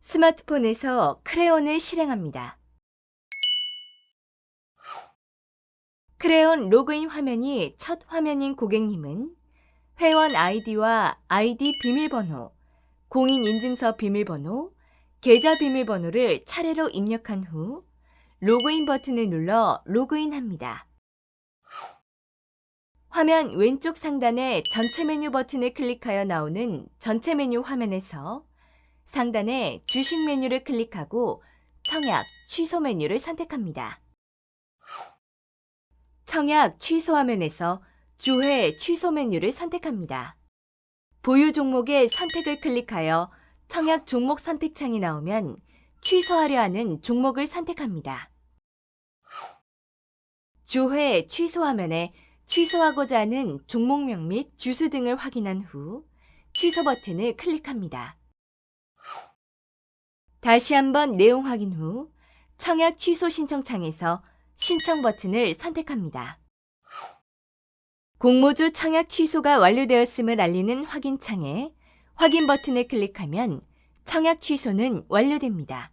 스마트폰에서 크레온을 실행합니다. 크레온 로그인 화면이 첫 화면인 고객님은 회원 아이디와 아이디 비밀번호, 공인인증서 비밀번호, 계좌 비밀번호를 차례로 입력한 후 로그인 버튼을 눌러 로그인합니다. 화면 왼쪽 상단의 전체 메뉴 버튼을 클릭하여 나오는 전체 메뉴 화면에서 상단의 주식 메뉴를 클릭하고 청약 취소 메뉴를 선택합니다. 청약 취소 화면에서 주회 취소 메뉴를 선택합니다. 보유 종목의 선택을 클릭하여 청약 종목 선택창이 나오면 취소하려 하는 종목을 선택합니다. 주회 취소 화면에 취소하고자 하는 종목명 및 주수 등을 확인한 후 취소 버튼을 클릭합니다. 다시 한번 내용 확인 후 청약 취소 신청창에서 신청 버튼을 선택합니다. 공모주 청약 취소가 완료되었음을 알리는 확인창에 확인 버튼을 클릭하면 청약 취소는 완료됩니다.